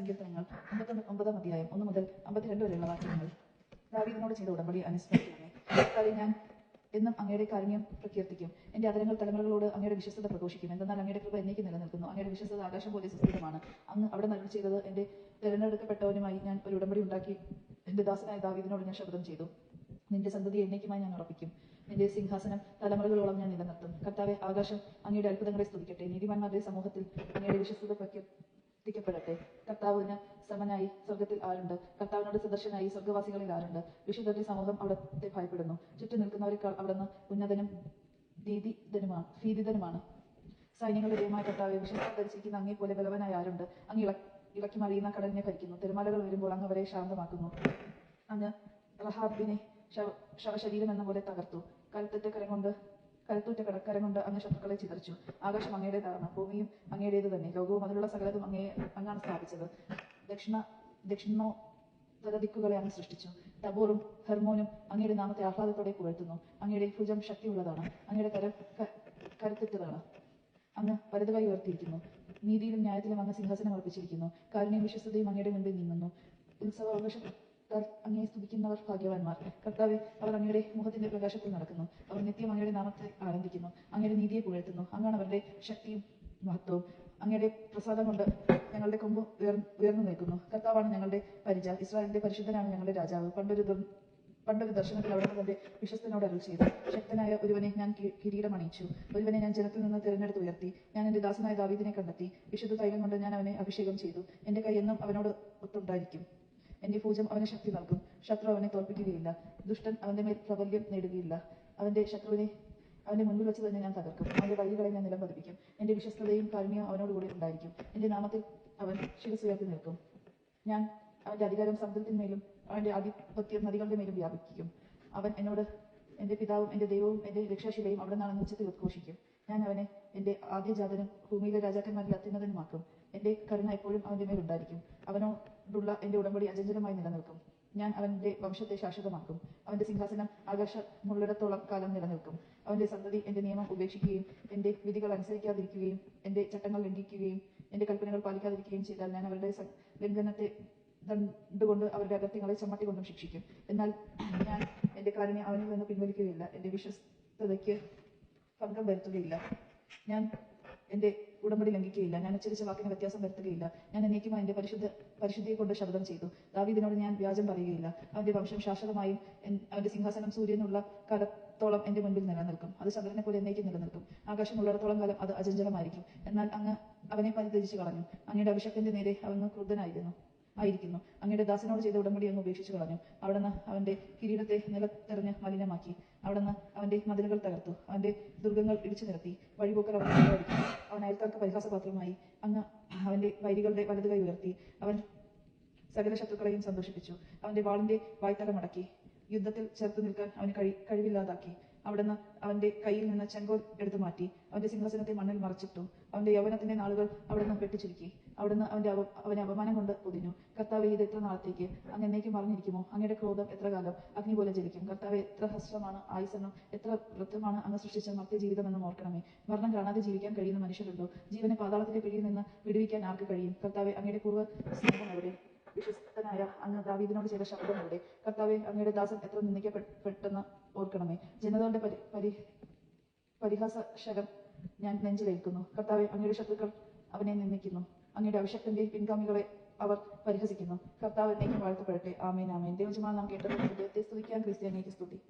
സങ്കീർത്തനങ്ങൾ അമ്പത്തൊന്ന് ഒമ്പതാം അധ്യായം ഒന്ന് മുതൽ അമ്പത്തിരണ്ട് വരെയുള്ള വാക്യങ്ങൾ. ദാവീദിനോട് ചെയ്ത ഉടമ്പടി അനുസ്മരിക്കണമേ ഞാൻ എന്നും അങ്ങയുടെ കാരുണ്യം പ്രകീർത്തിക്കും. എന്റെ അതരങ്ങൾ തലമുറകളോട് അങ്ങയുടെ വിശ്വസ്തത പ്രഘോഷിക്കും. എന്തെന്നാൽ അങ്ങയുടെ കൃപ എന്നേക്ക് നിലനിൽക്കുന്നു. അങ്ങയുടെ വിശ്വസ്തത ആകാശം പോലെ സുസ്ഥിരമാണ്. അങ്ങ് അവിടെ നൽകി ചെയ്തത് എന്റെ തിരഞ്ഞെടുക്കപ്പെട്ടവനുമായി ഞാൻ ഒരു ഉടമ്പടി ഉണ്ടാക്കി. എന്റെ ദാസനായ ദാവീദിനോട് ഞാൻ ശബ്ദം ചെയ്തു. നിന്റെ സന്തതി എന്നേക്കുമായി ഞാൻ ഉറപ്പിക്കും. നിന്റെ സിംഹാസനം തലമുറകളോളം ഞാൻ നിലനിർത്തും. കർത്താവെ ആകാശം അങ്ങയുടെ അത്ഭുതങ്ങളെ സ്തുതിക്കട്ടെ. നീതിമാന്മാരുടെ സമൂഹത്തിൽ അങ്ങയുടെ വിശ്വസ്തത പ്രകീർത്തിക്കപ്പെടട്ടെ കർത്താവിന് സമനായി സ്വർഗത്തിൽ ആരുണ്ട്? കർത്താവിനോട് സദർശനായി സ്വർഗവാസികളിൽ ആരുണ്ട്? വിശുദ്ധരുടെ സമൂഹം അവിടത്തെ ഭയപ്പെടുന്നു. ചുറ്റും നിൽക്കുന്നവരെക്കാൾ അവിടുന്ന് ഉന്നതനും ഭീതിതനുമാണ് ഭീതിതനുമാണ് സൈന്യങ്ങളുടെ ദൈവമായ കർത്താവ് വിശുദ്ധ ധരിച്ചിരിക്കുന്ന അങ്ങേ പോലെ ബലവനായ ആരുണ്ട്? അങ്ങ് ഇള ഇളക്കി മറിയുന്ന കടലിനെ ഭരിക്കുന്നു. തിരമാലകൾ വരുമ്പോൾ അങ്ങ് അവരെ ശാന്തമാക്കുന്നു. അങ്ങ് റഹാബിനെ ശവ- ശവശരീരം എന്ന പോലെ തകർത്തു. കരുത്തറ്റ കരം കൊണ്ട് കരുത്തുറ്റ കടക്കരം കൊണ്ട് അങ്ങ് ശത്രുക്കളെ ചിതറിച്ചു. ആകാശം അങ്ങയുടേതാണ് ഭൂമിയും അങ്ങയുടേത് തന്നെ. ലോകവും അതിലുള്ള സകലതും അങ്ങയെ അങ്ങാണ് സ്ഥാപിച്ചത്. ദക്ഷിണ ദക്ഷിണോ തലദിക്കുകളെ അങ്ങ് സൃഷ്ടിച്ചു. തബോറും ഹെർമോനും അങ്ങയുടെ നാമത്തെ ആഹ്ലാദത്തോടെ പുകഴ്ത്തുന്നു. അങ്ങയുടെ ഭുജം ശക്തിയുള്ളതാണ്. അങ്ങയുടെ കരം കരുത്തുറ്റതാണ്. അങ്ങ് വലതുകൈ ഉയർത്തിയിരിക്കുന്നു. നീതിയിലും ന്യായത്തിലും അങ്ങ് സിംഹാസനം ഉറപ്പിച്ചിരിക്കുന്നു കാരുണ്യം വിശ്വസ്തയും അങ്ങയുടെ മുൻപിൽ നീങ്ങുന്നു. ഉത്സവാഘോഷത്താൽ അങ്ങയെ സ്തുതിക്കുന്നവർ ഭാഗ്യവാന്മാർ. കർത്താവെ അവർ അങ്ങയുടെ മുഖത്തിന്റെ പ്രകാശത്തിൽ നടക്കുന്നു. അവർ നിത്യം അങ്ങയുടെ നാമത്തെ ആരംഭിക്കുന്നു. അങ്ങയുടെ നീതിയെ പുകഴ്ത്തുന്നു. അങ്ങാണ് അവരുടെ ശക്തിയും മഹത്വവും. അങ്ങയുടെ പ്രസാദം കൊണ്ട് ഞങ്ങളുടെ കൊമ്പ് ഉയർ ഉയർന്നു നിൽക്കുന്നു. കർത്താവാണ് ഞങ്ങളുടെ പരിച ഇസ്രായേലിന്റെ പരിശുദ്ധനാണ് ഞങ്ങളുടെ രാജാവ്. പണ്ടൊരു പണ്ടൊരു ദർശനത്തിൽ അവിടെ തന്റെ വിശ്വസ്തനോട് അരുൾ ചെയ്തു. ശക്തനായ ഒരുവനെ ഞാൻ കിരീടം അണിയിച്ചു. ഒരുവനെ ഞാൻ ജനത്തിൽ നിന്ന് തിരഞ്ഞെടുത്ത് ഉയർത്തി. ഞാൻ എന്റെ ദാസനായ ദാവീദിനെ കണ്ടെത്തി. വിശുദ്ധ തൈലം കൊണ്ട് ഞാൻ അവനെ അഭിഷേകം ചെയ്തു. എന്റെ കൈ എന്നും അവനോട് ഒത്തുണ്ടായിരിക്കും. എന്റെ പൂജം അവന് ശക്തി നൽകും. ശത്രു അവനെ തോൽപ്പിക്കുകയില്ല. ദുഷ്ടൻ അവന്റെ മേൽ പ്രബല്യം നേടുകയില്ല. അവന്റെ ശത്രുവിനെ അവന്റെ മുന്നിൽ വെച്ച് തന്നെ ഞാൻ തകർക്കും. അവന്റെ വഴികളെ ഞാൻ നിലം പതിപ്പിക്കും എന്റെ വിശ്വസ്തതയും കാരുണ്യവും അവനോടുകൂടി ഉണ്ടായിരിക്കും. എന്റെ നാമത്തിൽ അവൻ ശിരസ് ഉയർത്തി നിൽക്കും. ഞാൻ അവന്റെ അധികാരം സമുദ്രത്തിന്മേലും അവന്റെ ആധിപത്യം നദികളുടെ മേലും വ്യാപിക്കും അവൻ എന്നോട് എന്റെ പിതാവും എന്റെ ദൈവവും എന്റെ രക്ഷാശിലയും അവിടെ നിന്നാണ് ഉച്ചത്തിൽ ഉദ്ഘോഷിക്കും ഞാൻ അവനെ എന്റെ ആദ്യജാതനും ഭൂമിയിലെ രാജാക്കന്മാരിൽ അത്യുന്നതനുമാക്കും. എന്റെ കരുണ എപ്പോഴും അവന്റെ മേൽ ഉണ്ടായിരിക്കും അവനോടുള്ള എന്റെ ഉടമ്പടി അചഞ്ചലമായി നിലനിൽക്കും. ഞാൻ അവന്റെ വംശത്തെ ശാശ്വതമാക്കും. അവന്റെ സിംഹാസനം ആകാശമുള്ളിടത്തോളം കാലം നിലനിൽക്കും. അവന്റെ സന്തതി എന്റെ നിയമം ഉപേക്ഷിക്കുകയും എന്റെ വിധികൾ അനുസരിക്കാതിരിക്കുകയും എന്റെ ചട്ടങ്ങൾ ലംഘിക്കുകയും എന്റെ കൽപ്പനകൾ പാലിക്കാതിരിക്കുകയും ചെയ്താൽ ഞാൻ അവരുടെ ലംഘനത്തെ ദണ്ടുകൊണ്ട് അവരുടെ അകത്യങ്ങളെ ചമ്മട്ടി കൊണ്ടും ശിക്ഷിക്കും. എന്നാൽ ഞാൻ എന്റെ കാരുണ്യം അവനിൽ നിന്ന് പിൻവലിക്കുകയില്ല. എന്റെ വിശ്വസ്തതയ്ക്ക് ഭംഗം വരുത്തുകയില്ല. ഞാൻ എന്റെ ഉടമ്പടി ലംഘിക്കുകയില്ല. ഞാൻ ഉച്ചരിച്ച വാക്കിന് വ്യത്യാസം വരുത്തുകയില്ല. ഞാൻ എന്നേക്കുമായി എന്റെ പരിശുദ്ധ പരിശുദ്ധിയെ കൊണ്ട് ശബ്ദം ചെയ്തു ദാവീദിനോട് ഞാൻ വ്യാജം പറയുകയില്ല. അവന്റെ വംശം ശാശ്വതമായും അവന്റെ സിംഹാസനം സൂര്യനുള്ള കാലത്തോളം എന്റെ മുൻപിൽ നിലനിൽക്കും. അത് ചന്ദ്രനെ പോലെ എന്നേക്കും നിലനിൽക്കും. ആകാശം ഉള്ളിടത്തോളം കാലം അത് അചഞ്ചലമായിരിക്കും. എന്നാൽ അങ്ങ് അവനെ പരിത്യജിച്ചു കളഞ്ഞു. അങ്ങയുടെ അഭിഷക്തന്റെ നേരെ അവന് ക്രുദ്ധനായിരുന്നു ആയിരിക്കുന്നു. അങ്ങയുടെ ദാസനോട് ചെയ്ത ഉടമ്പടി അങ്ങ് ഉപേക്ഷിച്ചു കളഞ്ഞു. അവിടുന്ന് അവന്റെ കിരീടത്തെ നിലത്തെറിഞ്ഞ് മലിനമാക്കി. അവിടുന്ന് അവന്റെ മതിലുകൾ തകർത്തു. അവന്റെ ദുർഗങ്ങൾ ഇടിച്ചു നിരത്തി. വഴിപോക്കർ അവനെ കൊള്ളയടിച്ചു. അവൻ അയൽക്കാർക്ക് പരിഹാസപാത്രമായി. അങ്ങ് അവന്റെ വൈരികളുടെ വലതു കൈ ഉയർത്തി. അവൻ സകല ശത്രുക്കളെയും സന്തോഷിപ്പിച്ചു. അവന്റെ വാളിന്റെ വായ്ത്തല മടക്കി യുദ്ധത്തിൽ ചേർത്ത് നിൽക്കാൻ അവന് കഴി കഴിവില്ലാതാക്കി. അവിടുന്ന് അവന്റെ കയ്യിൽ നിന്ന് ചെങ്കോൽ എടുത്തു മാറ്റി. അവന്റെ സിംഹാസനത്തെ മണ്ണിൽ മറച്ചിട്ടു. അവന്റെ യൗവനത്തിന്റെ നാളുകൾ അവിടുന്ന് വെട്ടിച്ചുരുക്കി അവിടുന്ന് അവന്റെ അവ- അവനെ അപമാനം കൊണ്ട് പൊതിഞ്ഞു. കർത്താവ് ഇത് എത്ര നാളത്തേക്ക്? അങ്ങ് എന്നേക്കും പറഞ്ഞിരിക്കുമോ? അങ്ങയുടെ ക്രോധം എത്ര കാലം? അഗ്നി പോലെ ജലിക്കും കർത്താവ് എത്ര ഹസ്രമാണ് ആയുസെന്നും എത്ര വൃത്തമാണ് അങ്ങ് സൃഷ്ടിച്ച മർത്യ ജീവിതമെന്നും ഓർക്കണമേ. മരണം കാണാതെ ജീവിക്കാൻ കഴിയുന്ന മനുഷ്യരുണ്ടോ? ജീവനെ പാതാളത്തിന്റെ പിടിയിൽ നിന്ന് വിടുവിക്കാൻ ആർക്ക് കഴിയും? കർത്താവ് അങ്ങയുടെ പൂർവ സ്നേഹം എവിടെ? വിശ്വസ്തനായ അങ്ങ് ദാവീദിനോട് ചെയ്ത ശബ്ദം കർത്താവെ അങ്ങയുടെ ദാസൻ എത്ര നിന്ദിക്കപ്പെട്ടെന്ന് ഓർക്കണമേ. ജനതകളുടെ പരി പരി ഞാൻ നെഞ്ചിലേൽക്കുന്നു. കർത്താവെ അങ്ങയുടെ ശത്രുക്കൾ അവനെ നിന്ദിക്കുന്നു. അങ്ങയുടെ അഭിഷക്തന്റെ പിൻഗാമികളെ അവർ പരിഹസിക്കുന്നു. കർത്താവ് എന്നേക്കും വാഴ്ത്തപ്പെടട്ടെ. ആമേൻ ആമേൻ. ദൈവജമാ നാം കേട്ടത് ദൈവത്തെ സ്തുതിക്കാൻ ക്രിസ്ത്യാനിക്ക് സ്തുതി.